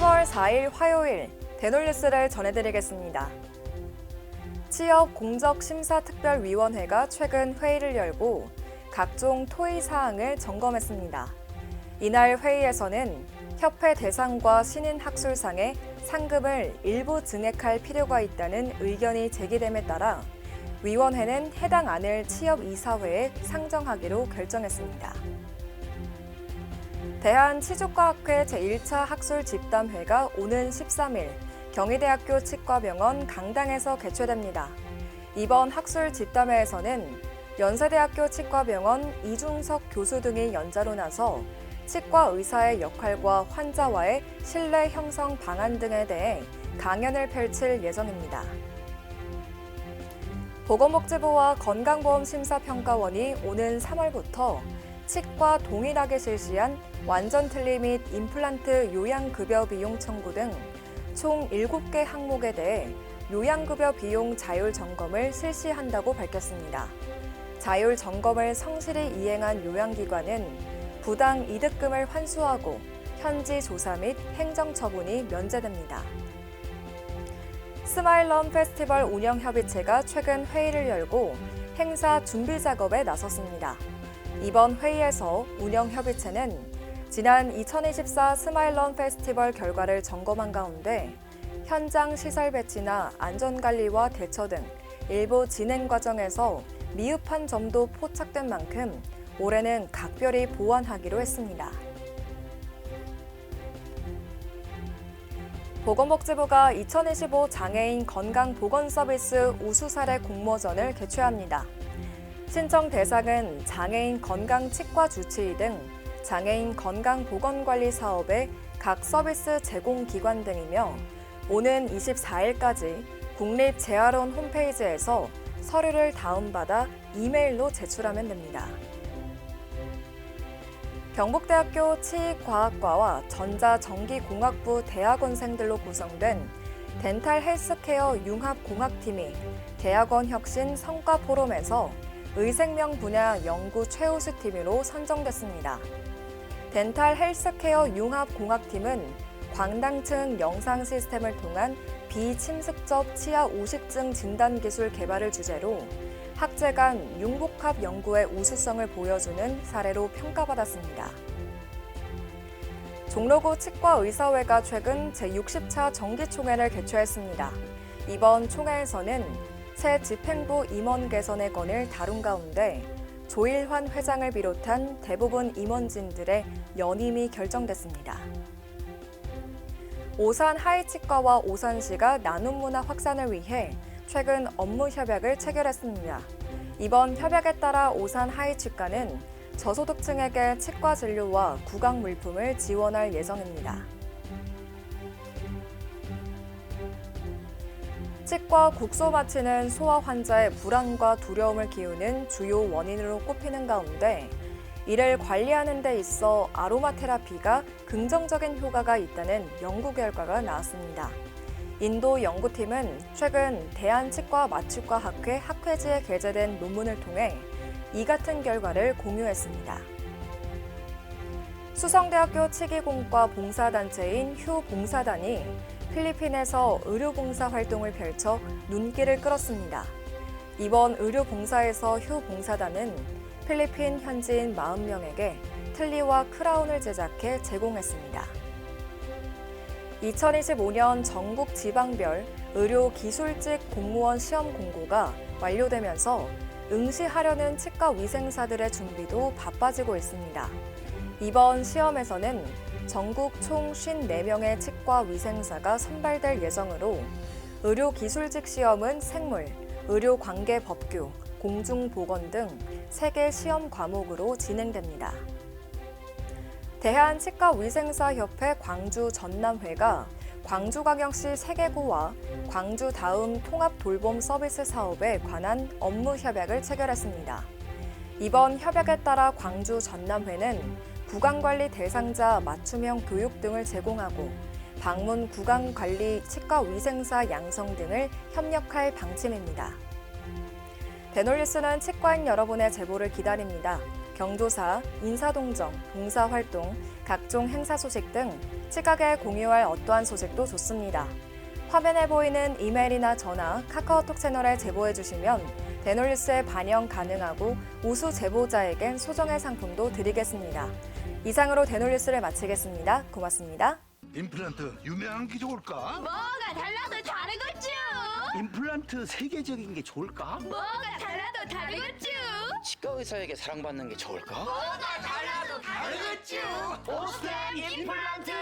3월 4일 화요일 대놀뉴스를 전해드리겠습니다. 취업 공적 심사 특별위원회가 최근 회의를 열고 각종 토의 사항을 점검했습니다. 이날 회의에서는 협회 대상과 신인 학술상의 상금을 일부 증액할 필요가 있다는 의견이 제기됨에 따라 위원회는 해당 안을 취업 이사회에 상정하기로 결정했습니다. 대한치조과학회 제1차 학술 집담회가 오는 13일 경희대학교 치과병원 강당에서 개최됩니다. 이번 학술 집담회에서는 연세대학교 치과병원 이중석 교수 등이 연자로 나서 치과 의사의 역할과 환자와의 신뢰 형성 방안 등에 대해 강연을 펼칠 예정입니다. 보건복지부와 건강보험심사평가원이 오는 3월부터 치과 동일하게 실시한 완전 틀리 및 임플란트 요양급여 비용 청구 등 총 7개 항목에 대해 요양급여 비용 자율 점검을 실시한다고 밝혔습니다. 자율 점검을 성실히 이행한 요양기관은 부당 이득금을 환수하고 현지 조사 및 행정 처분이 면제됩니다. 스마일런 페스티벌 운영협의체가 최근 회의를 열고 행사 준비 작업에 나섰습니다. 이번 회의에서 운영협의체는 지난 2024 스마일런 페스티벌 결과를 점검한 가운데 현장 시설 배치나 안전관리와 대처 등 일부 진행 과정에서 미흡한 점도 포착된 만큼 올해는 각별히 보완하기로 했습니다. 보건복지부가 2025 장애인 건강 보건 서비스 우수 사례 공모전을 개최합니다. 신청 대상은 장애인 건강 치과 주치의 등 장애인 건강 보건 관리 사업의 각 서비스 제공 기관 등이며 오는 24일까지 국립 재활원 홈페이지에서 서류를 다운받아 이메일로 제출하면 됩니다. 경북대학교 치과학과와 전자전기공학부 대학원생들로 구성된 덴탈 헬스케어 융합공학팀이 대학원 혁신 성과 포럼에서 의생명 분야 연구 최우수 팀으로 선정됐습니다. 덴탈 헬스케어 융합공학팀은 광당층 영상 시스템을 통한 비침습적 치아 우식증 진단 기술 개발을 주제로 학제 간 융복합 연구의 우수성을 보여주는 사례로 평가받았습니다. 종로구 치과의사회가 최근 제60차 정기총회를 개최했습니다. 이번 총회에서는 새 집행부 임원 개선의 건을 다룬 가운데 조일환 회장을 비롯한 대부분 임원진들의 연임이 결정됐습니다. 오산 하이치과와 오산시가 나눔 문화 확산을 위해 최근 업무 협약을 체결했습니다. 이번 협약에 따라 오산 하이치과는 저소득층에게 치과 진료와 구강 물품을 지원할 예정입니다. 치과 국소 마취는 소아 환자의 불안과 두려움을 키우는 주요 원인으로 꼽히는 가운데 이를 관리하는 데 있어 아로마 테라피가 긍정적인 효과가 있다는 연구 결과가 나왔습니다. 인도 연구팀은 최근 대한치과 마취과 학회 학회지에 게재된 논문을 통해 이 같은 결과를 공유했습니다. 수성대학교 치기공과 봉사단체인 휴 봉사단이 필리핀에서 의료봉사 활동을 펼쳐 눈길을 끌었습니다. 이번 의료봉사에서 휴 봉사단은 필리핀 현지인 40명에게 틀니와 크라운을 제작해 제공했습니다. 2025년 전국 지방별 의료 기술직 공무원 시험 공고가 완료되면서 응시하려는 치과 위생사들의 준비도 바빠지고 있습니다. 이번 시험에서는 전국 총 54명의 치과 위생사가 선발될 예정으로 의료 기술직 시험은 생물, 의료 관계 법규, 공중보건 등 3개 시험 과목으로 진행됩니다. 대한치과위생사협회 광주 전남회가 광주광역시 세계구와 광주 다음 통합 돌봄 서비스 사업에 관한 업무 협약을 체결했습니다. 이번 협약에 따라 광주 전남회는 구강관리 대상자 맞춤형 교육 등을 제공하고 방문 구강관리 치과 위생사 양성 등을 협력할 방침입니다. 대놀리스는 치과인 여러분의 제보를 기다립니다. 경조사, 인사동정, 봉사활동, 각종 행사 소식 등 치각에 공유할 어떠한 소식도 좋습니다. 화면에 보이는 이메일이나 전화, 카카오톡 채널에 제보해 주시면 대놀뉴스에 반영 가능하고 우수 제보자에겐 소정의 상품도 드리겠습니다. 이상으로 대놀뉴스를 마치겠습니다. 고맙습니다. 임플란트 유명한 게 좋을까? 뭐가 달라도 다르겠죠. 임플란트 세계적인 게 좋을까? 뭐가 달라도 다르겠죠. 치과 의사에게 사랑받는 게 좋을까? 뭐가 달라도 다르겠죠. 오스템 임플란트